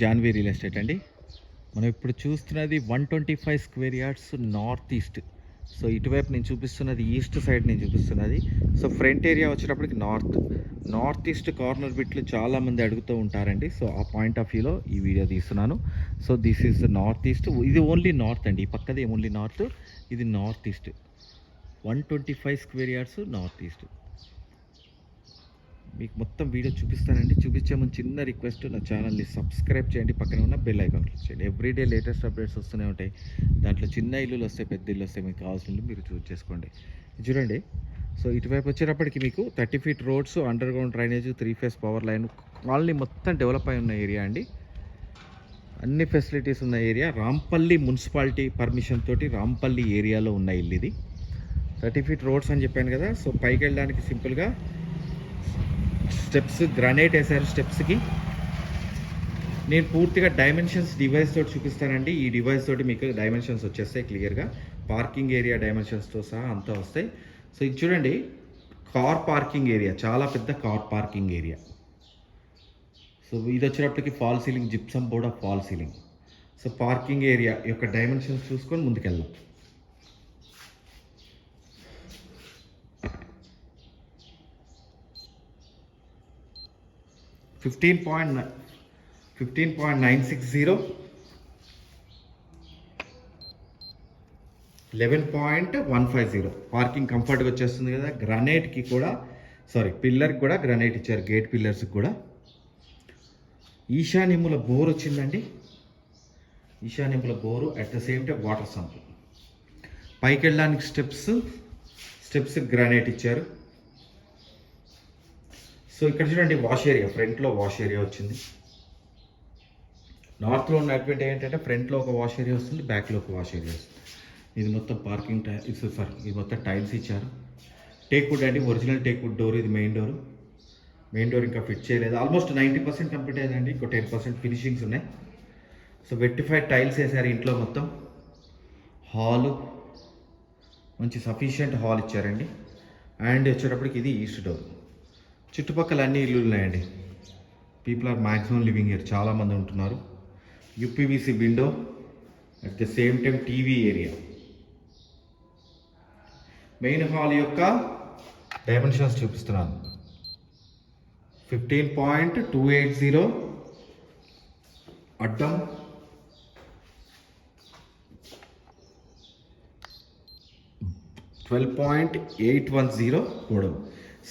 Janhvi real estate అండి. మనం ఇప్పుడు చూస్తున్నది one twenty five square yards north east so ఇటువైపు నేను చూపిస్తున్నది ఈస్ట్ సైడ్ నేను చూపిస్తున్నది. సో ఫ్రంట్ ఏరియా వచ్చేటప్పటికి నార్త్ నార్త్ ఈస్ట్ కార్నర్ బిట్లు చాలామంది అడుగుతూ ఉంటారండి. సో ఆ పాయింట్ ఆఫ్ వ్యూలో ఈ వీడియో తీస్తున్నాను. So this is north east ఇది ఓన్లీ నార్త్ అండి. ఈ పక్కది ఓన్లీ నార్త్ ఇది north east one twenty five square yards north east మీకు మొత్తం వీడియో చూపిస్తానండి. చూపించే ముందు చిన్న రిక్వెస్ట్ నా ఛానల్ని సబ్స్క్రైబ్ చేయండి. పక్కన ఉన్న బెల్ ఐకాన్ క్లిక్ చేయండి. ఎవ్రీడే లేటెస్ట్ అప్డేట్స్ వస్తూనే ఉంటాయి. దాంట్లో చిన్న ఇల్లులు వస్తాయి పెద్ద ఇల్లు వస్తాయి మీకు కావాల్సిన ఇల్లు మీరు చూస్ చేసుకోండి. చూడండి. సో ఇటువైపు వచ్చేటప్పటికి మీకు thirty feet roads underground drainage three phase power line colony మొత్తం డెవలప్ అయి ఉన్న ఏరియా అండి. అన్ని ఫెసిలిటీస్ ఉన్న ఏరియా రాంపల్లి మున్సిపాలిటీ పర్మిషన్ తోటి రాంపల్లి ఏరియాలో ఉన్న ఇల్లు ఇది. థర్టీ ఫీట్ రోడ్స్ అని చెప్పాను కదా. సో పైకి వెళ్ళడానికి సింపుల్గా స్టెప్స్ గ్రానైట్ వేసారు స్టెప్స్కి. నేను పూర్తిగా డైమెన్షన్స్ డివైస్ తోటి చూపిస్తానండి. ఈ డివైస్ తోటి మీకు డైమెన్షన్స్ వచ్చేస్తాయి క్లియర్గా. పార్కింగ్ ఏరియా డైమెన్షన్స్తో సహా అంతా వస్తాయి. సో ఇది చూడండి. Car parking area. చాలా పెద్ద కార్ పార్కింగ్ ఏరియా. సో ఇది వచ్చేటప్పటికి fall ceiling gypsum board of fall ceiling. So parking area యొక్క డైమెన్షన్స్ చూసుకొని ముందుకెళ్దాం. Fifteen point fifteen point nine six zero eleven point one five zero parking కంఫర్ట్గా వచ్చేస్తుంది కదా. గ్రానైట్కి కూడా సారీ పిల్లర్కి కూడా గ్రానైట్ ఇచ్చారు. గేట్ పిల్లర్స్కి కూడా. ఈశాన్యముల బోర్ వచ్చిందండి. ఈశాన్యముల bore at the same time water sump పైకి వెళ్ళడానికి స్టెప్స్ స్టెప్స్ గ్రానైట్ ఇచ్చారు. సో ఇక్కడ చూడండి వాష్ ఏరియా ఫ్రంట్లో వాష్ ఏరియా వచ్చింది. నార్త్లో ఉన్నటువంటి ఏంటంటే ఫ్రంట్లో ఒక వాష్ ఏరియా వస్తుంది బ్యాక్లో ఒక వాష్ ఏరియా వస్తుంది. ఇది మొత్తం పార్కింగ్ టై సారీ ఇది మొత్తం టైల్స్ ఇచ్చారు. టేక్ వుడ్ అండి ఒరిజినల్ టేక్ వుడ్ డోర్ ఇది మెయిన్ డోర్ మెయిన్ డోర్ ఇంకా ఫిట్ చేయలేదు. ఆల్మోస్ట్ నైంటీ పర్సెంట్ కంప్లీట్ అయిందండి ఇంకో టెన్ పర్సెంట్ ఫినిషింగ్స్ ఉన్నాయి. సో వెట్టిఫైడ్ టైల్స్ వేసారు ఇంట్లో మొత్తం. హాలు మంచి సఫిషియంట్ హాల్ ఇచ్చారండి. అండ్ వచ్చేటప్పటికి ఇది ఈస్ట్ డోర్ చుట్టుపక్కల అన్ని ఇల్లు ఉన్నాయండి. People are maximum living here చాలామంది ఉంటున్నారు. UPVC window at the same time TV area main hall యొక్క డైమెన్షన్స్ చూపిస్తున్నాను. Fifteen point two eight zero అడ్డం. Twelve point eight one zero పొడవు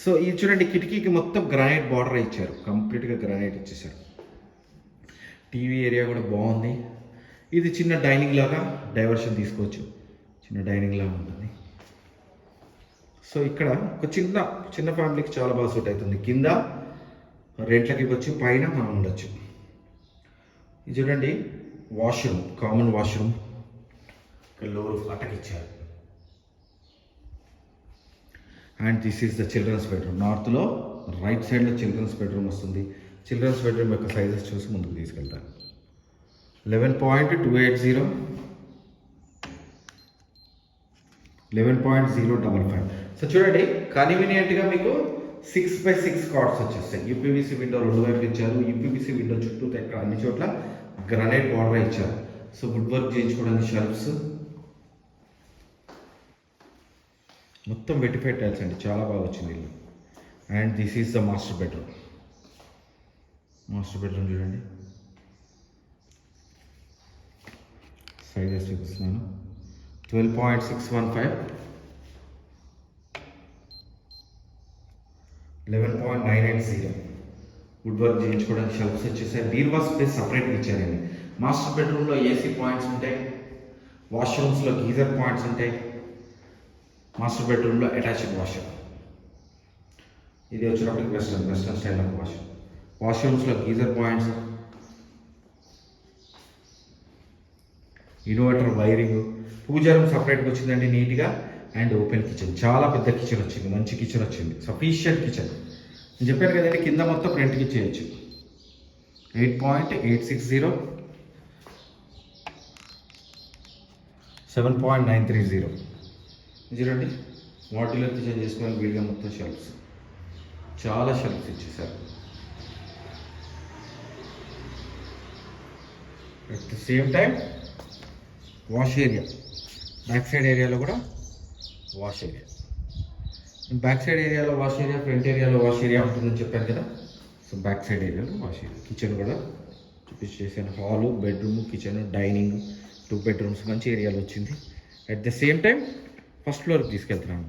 సో ఇది చూడండి కిటికీకి మొత్తం గ్రానైట్ బార్డర్ ఇచ్చారు. కంప్లీట్గా గ్రానైట్ ఇచ్చేసారు టీవీ ఏరియా కూడా బాగుంది. ఇది చిన్న డైనింగ్ లాగా డైవర్షన్ తీసుకోవచ్చు. చిన్న డైనింగ్ లాగా ఉంటుంది. సో ఇక్కడ ఒక చిన్న చిన్న ఫ్యామిలీకి చాలా బాగా సూట్ అవుతుంది. కింద రెంట్లకి వచ్చి పైన మనం ఉండొచ్చు. ఇది చూడండి వాష్రూమ్ కామన్ వాష్రూమ్ లోరు అటకిచ్చారు. And this is the children's bedroom నార్త్లో రైట్ సైడ్లో చిల్డ్రన్స్ బెడ్రూమ్ వస్తుంది. చిల్డ్రన్స్ బెడ్రూమ్ యొక్క సైజెస్ చూసి ముందుకు తీసుకెళ్తాను. Eleven point two eight zero eleven point zero double five so చూడండి కన్వీనియంట్గా మీకు సిక్స్ బై సిక్స్ కార్డ్స్ వచ్చేస్తాయి. యూపీబీసీ విండో రెండు వైపు ఇచ్చారు. యూపీబీసీ విండో చుట్టూ ఎక్కడ అన్ని చోట్ల గ్రనైట్ బార్డర్ ఇచ్చారు. సో వుడ్ వర్క్ చేయించుకోవడానికి షెల్ఫ్స్ మొత్తం వెట్టి పెట్టాల్సి అండి. చాలా బాగా వచ్చింది ఇల్లు. And this is the master bedroom master bedroom చూడండి. సైజెస్ చూపిస్తున్నాను. Twelve point six one five eleven point nine eight zero wood work చేయించుకోవడానికి షెల్ఫ్స్ వచ్చేసాయి. బీర్వా స్పేస్ సపరేట్గా ఇచ్చారండి. మాస్టర్ బెడ్రూమ్లో ఏసీ పాయింట్స్ ఉంటాయి. వాష్రూమ్స్లో గీజర్ పాయింట్స్ ఉంటాయి. మాస్టర్ బెడ్రూమ్లో అటాచ్డ్ వాష్రూమ్. ఇది వచ్చినప్పటికి western western style of washroom. వాష్రూమ్స్లో geyser points. Inverter wiring. Puja room సపరేట్గా వచ్చిందండి నీట్గా. And open kitchen. చాలా పెద్ద కిచెన్ వచ్చింది. మంచి కిచెన్ వచ్చింది. Sufficient kitchen. నేను చెప్పాను కదండి కింద మొత్తం రెంట్కి చేయొచ్చు eight point eight six zero. Seven point nine three zero. చూడండి. వాటిలో కిచెన్ చేసుకోవడానికి వీలుగా మొత్తం షెల్ఫ్స్ చాలా షెల్ఫ్స్ ఇచ్చేసారు at the same time wash area back side ఏరియాలో కూడా వాష్ ఏరియా బ్యాక్ సైడ్ ఏరియాలో వాష్ ఏరియా ఫ్రంట్ ఏరియాలో వాష్ ఏరియా ఉంటుందని చెప్పాను కదా. సో బ్యాక్ సైడ్ ఏరియాలో వాష్ ఏరియా కిచెన్ కూడా చూపించేసాను hall bedroom kitchen dining two bedrooms మంచి ఏరియాలో వచ్చింది. At the same time first ఫ్లోర్కి తీసుకెళ్తున్నాను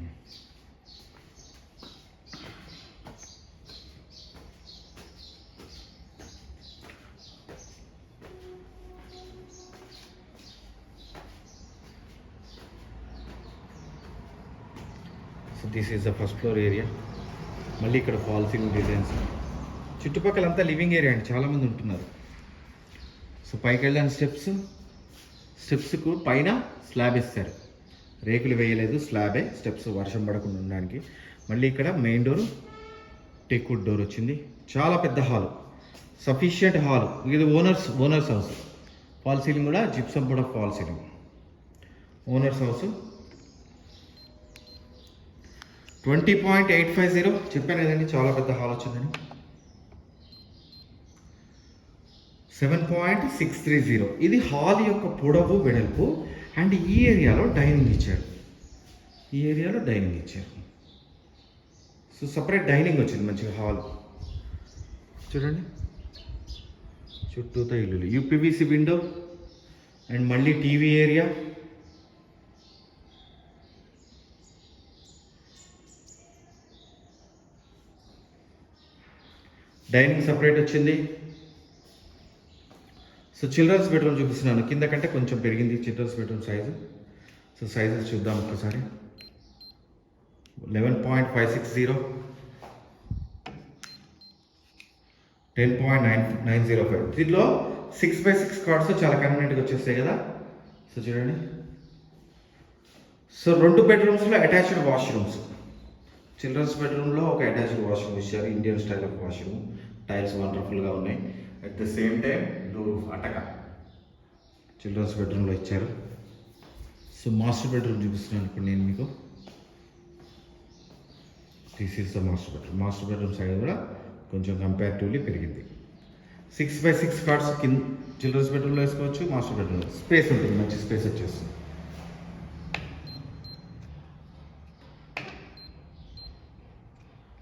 so this is the first floor area మళ్ళీ ఇక్కడ ఫాల్ సీలింగ్ డిజైన్స్ చుట్టుపక్కల అంతా లివింగ్ ఏరియా అండి. చాలామంది ఉంటున్నారు. సో పైకి వెళ్ళాను స్టెప్స్ స్టెప్స్కు పైన స్లాబ్ ఇస్తారు రేకులు వేయలేదు స్లాబే. స్టెప్స్ వర్షం పడకుండా ఉండడానికి. మళ్ళీ ఇక్కడ మెయిన్ డోర్ టెక్వుడ్ డోర్ వచ్చింది. చాలా పెద్ద హాల్. Sufficient hall. ఇది owners owners house. Fall ceiling కూడా జిప్సం కూడా fall ceiling. Owners house. Twenty point eight five zero. చెప్పాను కదండి చాలా పెద్ద హాల్ వచ్చిందని. Seven point six three zero. ఇది హాల్ యొక్క పొడవు వెడల్పు. అండ్ ఈ ఏరియాలో డైనింగ్ ఇచ్చారు. ఈ ఏరియాలో డైనింగ్ ఇచ్చారు. సో సపరేట్ డైనింగ్ వచ్చింది మంచిగా హాల్. చూడండి. చుట్టూతో ఇల్లు యూపీవీసీ విండో అండ్ మళ్ళీ టీవీ ఏరియా. డైనింగ్ సపరేట్ వచ్చింది. సో చిల్డ్రన్స్ బెడ్రూమ్ చూపిస్తున్నాను. కింద కంటే కొంచెం పెరిగింది children's bedroom size so sizes చూద్దాం ఒకసారి eleven point five six zero ten point nine nine zero five దీనిలో సిక్స్ బై సిక్స్ కార్డ్స్ చాలా కన్వీనియంట్గా వచ్చేస్తాయి కదా. సో చూడండి. సో రెండు బెడ్రూమ్స్లో అటాచ్డ్ వాష్రూమ్స్ చిల్డ్రన్స్ బెడ్రూమ్లో ఒక అటాచ్డ్ వాష్రూమ్ ఇచ్చారు. Indian style of washroom tiles వండర్ఫుల్గా ఉన్నాయి. At the same time door అటక చిల్డ్రన్స్ బెడ్రూమ్లో ఇచ్చారు సో మాస్టర్ బెడ్రూమ్ చూపిస్తున్నాను ఇప్పుడు నేను మీకు this is the master bedroom master bedroom side కూడా కొంచెం కంపారిటివ్లీ పెరిగింది సిక్స్ బై సిక్స్ కార్డ్స్ కింద చిల్డ్రన్స్ బెడ్రూమ్లో వేసుకోవచ్చు మాస్టర్ బెడ్రూమ్లో స్పేస్ ఉంటుంది మంచి స్పేస్ వచ్చేస్తుంది.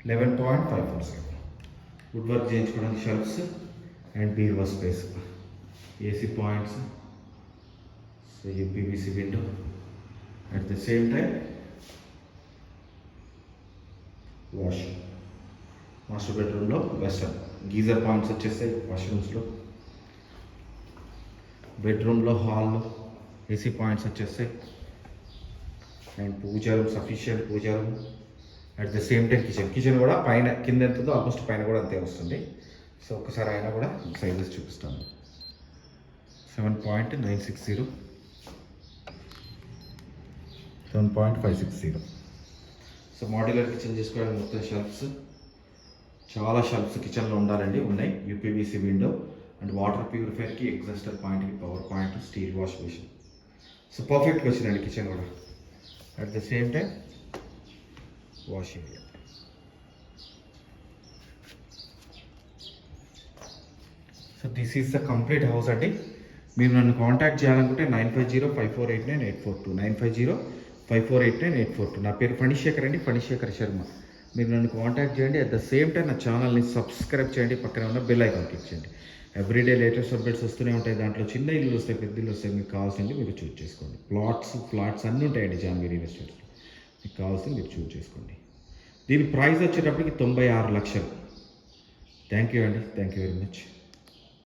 Eleven point five percent wood work చేయించుకోవడానికి షెల్ఫ్స్ అండ్ బీరువా space AC points so UPVC window at the same time wash master బెడ్రూమ్లో వెస్టర్న్ గీజర్ పాయింట్స్ వచ్చేస్తాయి వాష్రూమ్స్లో బెడ్రూమ్లో హాల్లో ఏసీ పాయింట్స్ వచ్చేస్తాయి. And puja room sufficient puja room at the same time kitchen kitchen కూడా పైన కింద ఎంత ఆల్మోస్ట్ పైన కూడా అంతే వస్తుంది. సో ఒకసారి అయినా కూడా సైజెస్ చూపిస్తాను. Seven point nine six zero. Seven point five six zero. So modular kitchen చేసుకోవడానికి మొత్తం షెల్ఫ్స్ చాలా షెల్ఫ్స్ కిచెన్లో ఉండాలండి. ఉన్నాయి. యూపీవీసీ విండో అండ్ వాటర్ ప్యూరిఫైర్కి ఎగ్జాస్టర్ పాయింట్కి power point steel wash machine so పర్ఫెక్ట్గా వచ్చిందండి కిచెన్ కూడా. At the same time wash so this is the complete house అండి. మీరు నన్ను కాంటాక్ట్ చేయాలనుకుంటే nine five zero five four eight nine eight four two nine five zero five four eight nine eight four two నా పేరు ఫణిశేఖర్ అండి. ఫణిశేఖర్ శర్మ. మీరు నన్ను contact చేయండి. అట్ ద సేమ్ టైం నా ఛానల్ని సబ్స్క్రైబ్ చేయండి. పక్కన ఉన్న బెల్ ఐకాన్ క్లిక్ చేయండి. ఎవ్రీడే లేటెస్ట్ అప్డేట్స్ వస్తూనే ఉంటాయి. దాంట్లో చిన్న ఇల్లు వస్తాయి పెద్ద ఇల్లు వస్తాయి మీకు కావాల్సింది మీరు చూస్ చేసుకోండి. ప్లాట్స్ ఫ్లాట్స్ అన్నీ ఉంటాయండి జాన్గిరి ఇన్వెస్టర్స్ మీకు కావాల్సింది మీరు చూస్ చేసుకోండి. దీని ప్రైస్ వచ్చేటప్పటికి తొంభై ఆరు లక్షలు. థ్యాంక్ యూ అండి. Thank you very much